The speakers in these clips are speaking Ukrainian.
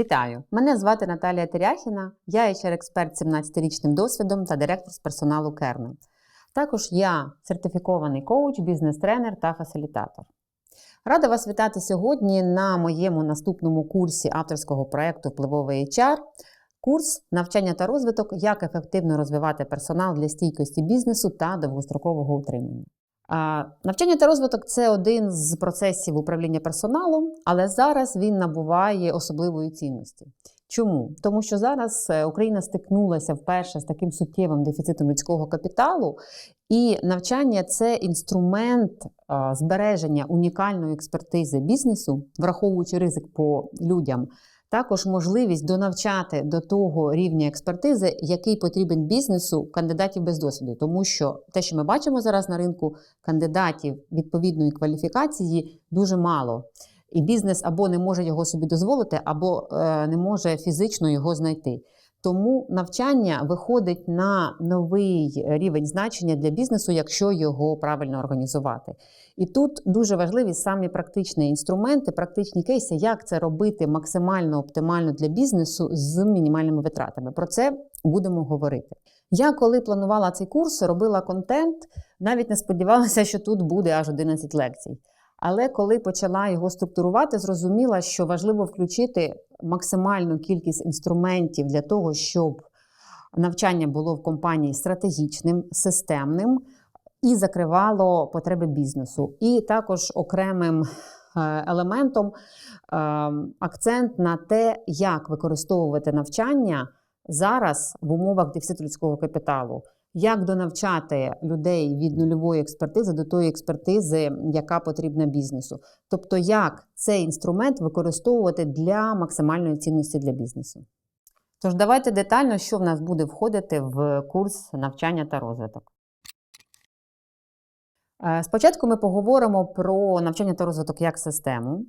Вітаю! Мене звати Наталія Теряхіна, я HR-експерт з 17-річним досвідом та директор з персоналу Кернел. Також я сертифікований коуч, бізнес-тренер та фасилітатор. Рада вас вітати сьогодні на моєму наступному курсі авторського проєкту Впливовий HR. Курс навчання та розвиток, як ефективно розвивати персонал для стійкості бізнесу та довгострокового утримання. Навчання та розвиток це один з процесів управління персоналом, але зараз він набуває особливої цінності. Чому? Тому що зараз е, Україна стикнулася вперше з таким суттєвим дефіцитом людського капіталу, і навчання це інструмент збереження унікальної експертизи бізнесу, враховуючи ризик по людям. Також можливість донавчати до того рівня експертизи, який потрібен бізнесу кандидатів без досвіду, тому що те, що ми бачимо зараз на ринку, кандидатів відповідної кваліфікації дуже мало. І бізнес або не може його собі дозволити, або е, не може фізично його знайти. Тому навчання виходить на новий рівень значення для бізнесу, якщо його правильно організувати. І тут дуже важливі самі практичні інструменти, практичні кейси, як це робити максимально оптимально для бізнесу з мінімальними витратами. Про це будемо говорити. Я коли планувала цей курс, робила контент, навіть не сподівалася, що тут буде аж 11 лекцій. Але коли почала його структурувати, зрозуміла, що важливо включити максимальну кількість інструментів для того, щоб навчання було в компанії стратегічним, системним і закривало потреби бізнесу. І також окремим елементом акцент на те, як використовувати навчання зараз в умовах дефіциту людського капіталу. Як донавчати людей від нульової експертизи до тої експертизи, яка потрібна бізнесу? Тобто, як цей інструмент використовувати для максимальної цінності для бізнесу? Тож, давайте детально, що в нас буде входити в курс навчання та розвиток. Е, Спочатку ми поговоримо про навчання та розвиток як систему.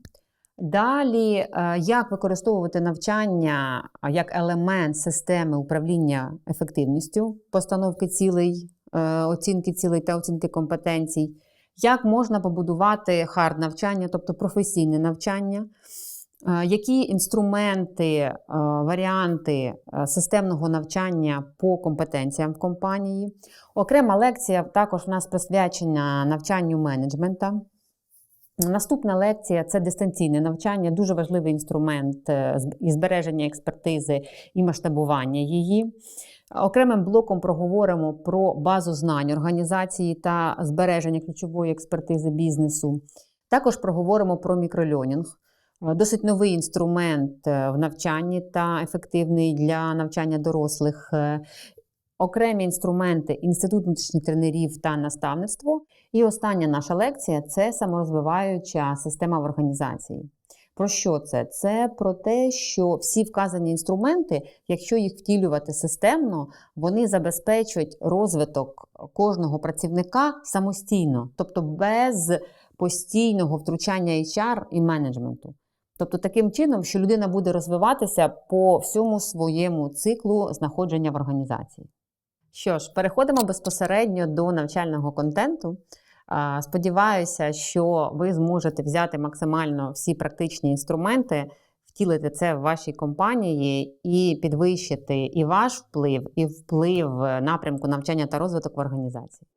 Далі, е, як використовувати навчання як елемент системи управління ефективністю, постановки цілей, е, оцінки цілей та оцінки компетенцій, як можна побудувати хард навчання, тобто професійне навчання, е, які інструменти, варіанти системного навчання по компетенціям в компанії. Окрема лекція також у нас присвячена навчанню менеджмента. Наступна лекція це дистанційне навчання, дуже важливий інструмент і збереження експертизи і масштабування її. Окремим блоком проговоримо про базу знань організації та збереження ключової експертизи бізнесу. Також проговоримо про мікрольонінг. Досить новий інструмент в навчанні та ефективний для навчання дорослих. Окремі інструменти інститут внутрішніх тренерів та наставництво. І остання наша лекція це саморозвиваюча система в організації. Про що це? Це про те, що всі вказані інструменти, якщо їх втілювати системно, вони забезпечують розвиток кожного працівника самостійно, тобто без постійного втручання HR і менеджменту. Тобто, таким чином, що людина буде розвиватися по всьому своєму циклу знаходження в організації. Що ж, переходимо безпосередньо до навчального контенту. Сподіваюся, що ви зможете взяти максимально всі практичні інструменти, втілити це в вашій компанії і підвищити і ваш вплив, і вплив напрямку навчання та розвиток в організації.